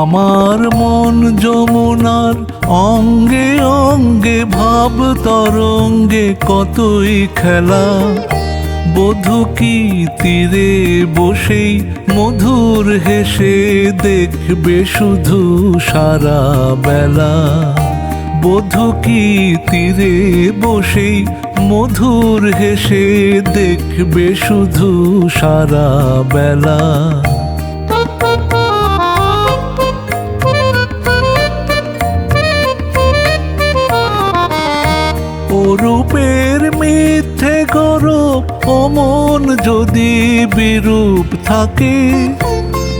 আমার মন যমুনার অঙ্গে অঙ্গে, ভাব তরঙ্গে কতই খেলা। বধু কি তীরে বসেই মধুর হেসে দেখবে শুধু সারা বেলা। বধু কি তীরে বসেই মধুর হেসে দেখবে শুধু সারা বেলা। অরূপের মিথ্যে গরব অমন যদি বিরূপ থাকে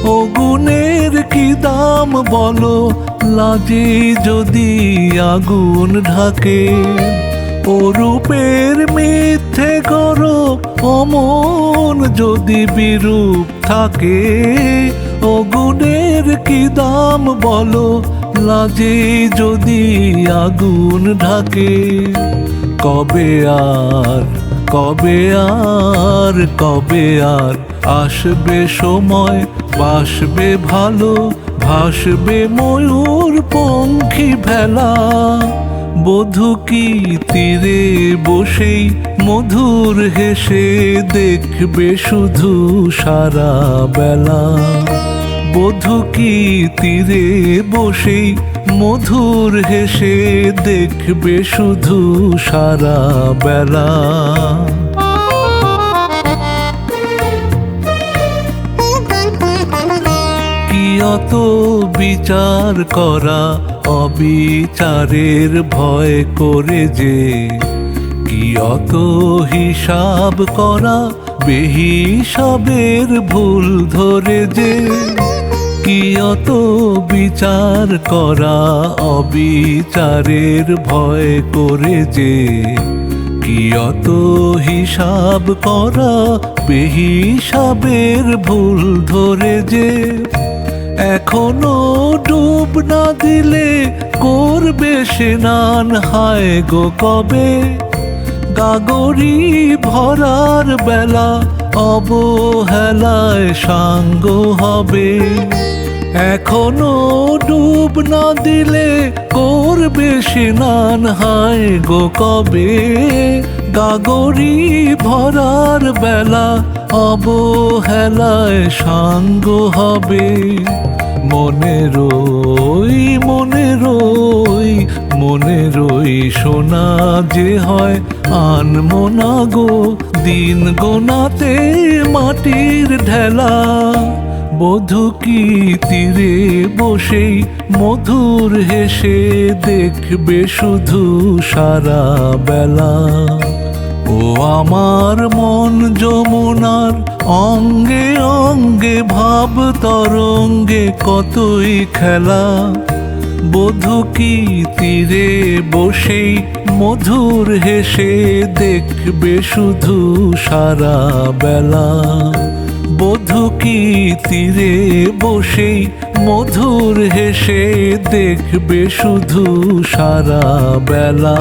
ও গুণের কি দাম বলো? লাজে যদি আগুন ঢাকে ও রূপের মিথ্যে গরব অমন যদি বিরূপ থাকে ও গুণের কি দাম বলো? লাজে যদি আগুন ঢাকে কবে আর কবে আর কবে আর আসবে সময়, বাসবে ভালো, ভাসবে ময়ূর পঙ্খী ভেলা। বধু কি তীরে বসেই মধুর হেসে দেখবে শুধু সারা বেলা? বধু কি তীরে বসেই মধুর হেসে দেখবে শুধু সারা বেলা। অত বিচার করা অবিচারের ভয় করে যে? কি অত হিসাব করা বেহিসাবের ভুল ধরে যে? অত বিচার করা অবিচারের ভয় করে যে কি অত হিসাব করা বেহিসাবের ভুল ধরে যে এখনও ডুব না দিলে করবে স্নান হায় গো কবে? গাগরি ভরার বেলা অবহেলায় সাঙ্গ হবে। এখনও ডুব না দিলে করবে স্নান হায় গো কবে? গাগরি ভরার বেলা অবহেলায় সাঙ্গ হবে। মনে রই মনে মনে রই সোনা যে হয় আনমনা গো। দিন গোনাতে মাটির ঢেলা। বধু কি তীরে বসেই মধুর হেসে দেখবে শুধু সারা বেলা? ও আমার মন যমুনার অঙ্গে অঙ্গে ভাব তরঙ্গে কতই খেলা? বধু কি তীরে বসেই মধুর হেসে দেখবে শুধু সারা বেলা? বধু কি তীরে বসেই মধুর হেসে দেখবে শুধু সারা বেলা?